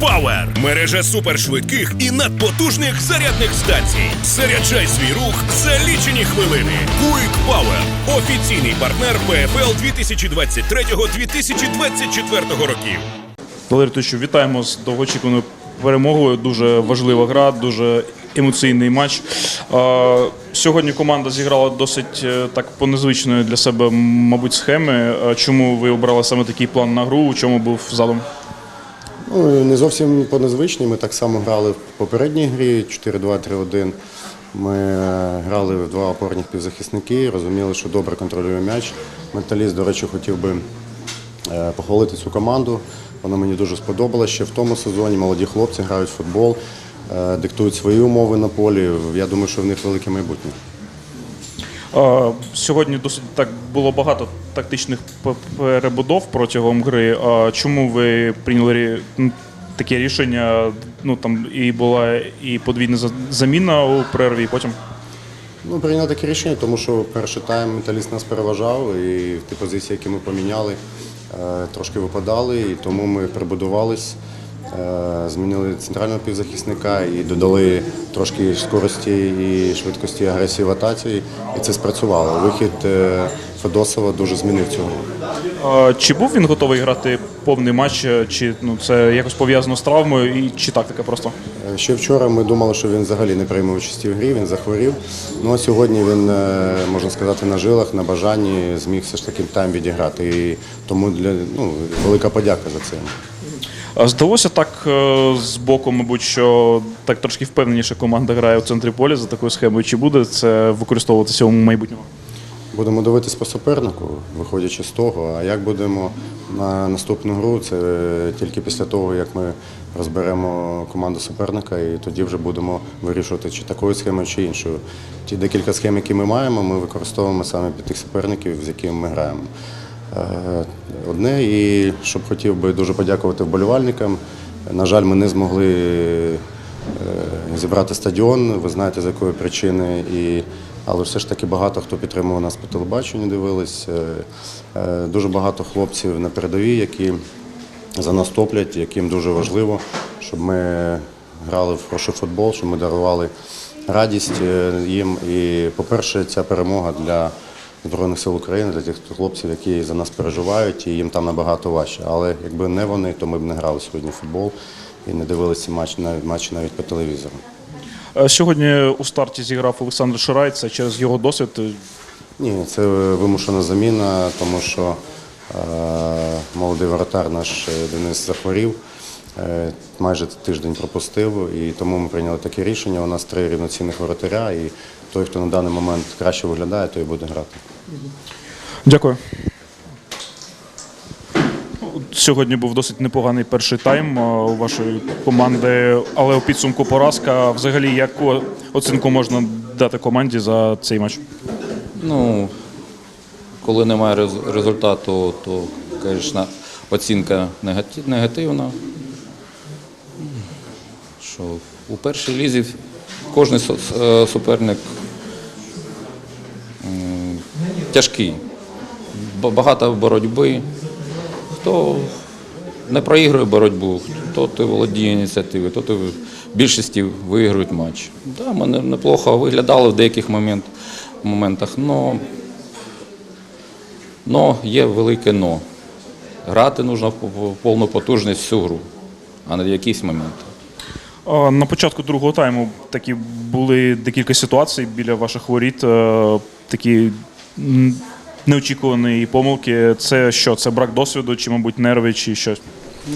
Power – мережа супершвидких і надпотужних зарядних станцій. Заряджай свій рух за лічені хвилини. Quick Power – офіційний партнер ПФЛ 2023-2024 років. Валерій вітаємо з довгоочікуваною перемогою. Дуже важлива гра, дуже емоційний матч. Сьогодні команда зіграла досить е, так по незвичної для себе, мабуть, схеми. Чому ви обрали саме такий план на гру? У чому був задум? Ну, не зовсім по незвичній. Ми так само грали в попередній грі 4-2-3-1. Ми е, грали в два опорних півзахисники, розуміли, що добре контролює м'яч. Менталіст, до речі, хотів би е, похвалити цю команду. Вона мені дуже сподобалася ще в тому сезоні. Молоді хлопці грають в футбол, е, диктують свої умови на полі. Я думаю, що в них велике майбутнє. Сьогодні досить так було багато тактичних перебудов протягом гри. Чому ви прийняли таке рішення? Ну там і була і подвійна заміна у перерві, і потім. Ну, прийняли таке рішення, тому що перший тайм менталіст нас переважав, і ті позиції, які ми поміняли, е, трошки випадали, і тому ми прибудувались, змінили центрального півзахисника і додали трошки скорості і швидкості агресії в атаці, і це спрацювало. Вихід е, Федосова дуже змінив цю гру. Чи був він готовий грати повний матч, е, чи ну це якось пов'язано з травмою, і чи тактика просто? Е, Ще вчора ми думали, що він взагалі не прийме участі в грі, він захворів. Ну а сьогодні він, е, можна сказати, на жилах, на бажанні зміг все ж таки тайм відіграти. І тому для ну, велика подяка за це. Здалося так е, з боку, мабуть, що так трошки впевненіше команда грає у центрі поля за такою схемою. Чи буде це використовуватися у майбутньому? Будемо дивитись по супернику, виходячи з того. А як будемо на наступну гру, це тільки після того, як ми розберемо команду суперника, і тоді вже будемо вирішувати, чи такою схемою, чи іншою. Ті декілька схем, які ми маємо, ми використовуємо саме під тих суперників, з якими ми граємо. Е, Одне, і щоб хотів би дуже подякувати вболівальникам. На жаль, ми не змогли е, зібрати стадіон. Ви знаєте, з якої причини. І, але все ж таки багато хто підтримував нас по телебаченню, дивились. Е, Дуже багато хлопців на передовій, які за нас топлять, яким дуже важливо, щоб ми грали в хороший футбол, щоб ми дарували радість їм. І, по-перше, ця перемога для Збройних сил України, для тих хлопців, які за нас переживають, і їм там набагато важче. Але якби не вони, то ми б не грали сьогодні в футбол і не дивилися матч навіть матчі навіть по телевізору. Е, Сьогодні у старті зіграв Олександр Ширай, це через його досвід. е, Ні, це вимушена заміна, тому що е, молодий воротар наш е, Денис захворів, е, майже тиждень пропустив, і тому ми прийняли таке рішення. У нас три рівноцінних воротаря, і той, хто на даний момент краще виглядає, той буде грати. Дякую. Сьогодні був досить непоганий перший тайм у вашої команди, але у підсумку поразка. Взагалі, яку оцінку можна дати команді за цей матч? Ну, коли немає результату, то, звісно, оцінка негативна. Що у першій лізі кожен суперник тяжкий. Багато боротьби. Хто не проігрує боротьбу, хто ти володіє ініціативою, то ти в більшості виграють матч. Да, ми неплохо виглядали в деяких момент, моментах, но, но є велике но. Грати потрібно в повну потужність всю гру, а не якісь моменти. Е, На початку другого тайму такі були декілька ситуацій біля ваших воріт. е, Такі м, неочікувані помилки. Це що? Це брак досвіду, чи, мабуть, нерви, чи щось?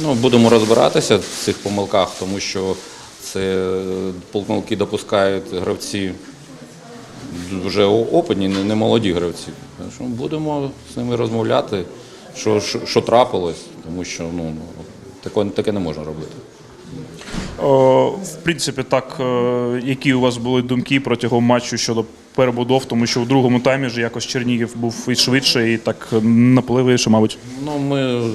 Ну, будемо розбиратися в цих помилках, тому що це е, помилки допускають гравці вже опитні, не молоді гравці. Що Будемо з ними розмовляти, що, що, що трапилось, тому що ну, таке, таке не можна робити. О, В принципі, так, е, які у вас були думки протягом матчу щодо перебудов, тому що у другому таймі ж якось Чернігів був і швидше, і так наполегливіше, мабуть. Ну, ми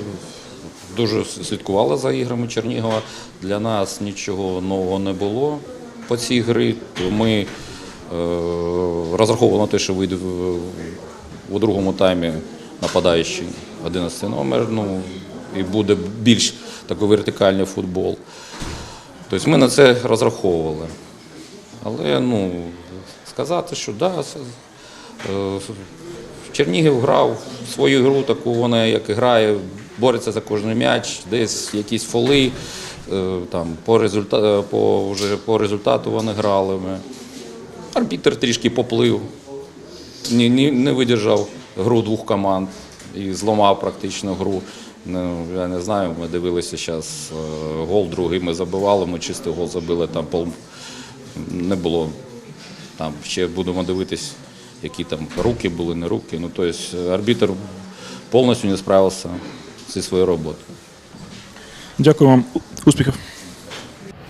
дуже слідкували за іграми Чернігова. Для нас нічого нового не було по цій грі. Ми е, розраховували на те, що вийде у другому таймі нападаючий 11 номер. Ну, і буде більш такий вертикальний футбол. Тобто ми на це розраховували. Але ну, сказати, що да, е, Чернігів грав свою гру, таку вона як і грає, бореться за кожен м'яч, десь якісь фоли. е, Там, по, результа... по, вже по результату вони грали. Ми. Арбітр трішки поплив, не, не, не видержав гру двох команд і зламав практично гру. Ну, я не знаю, ми дивилися зараз гол другий ми забивали, ми чистий гол забили, там пол... не було. Там ще будемо дивитись, які там руки були, не руки. Ну, тобто арбітр повністю не справився зі своєю роботою. Дякую вам. Успіхів.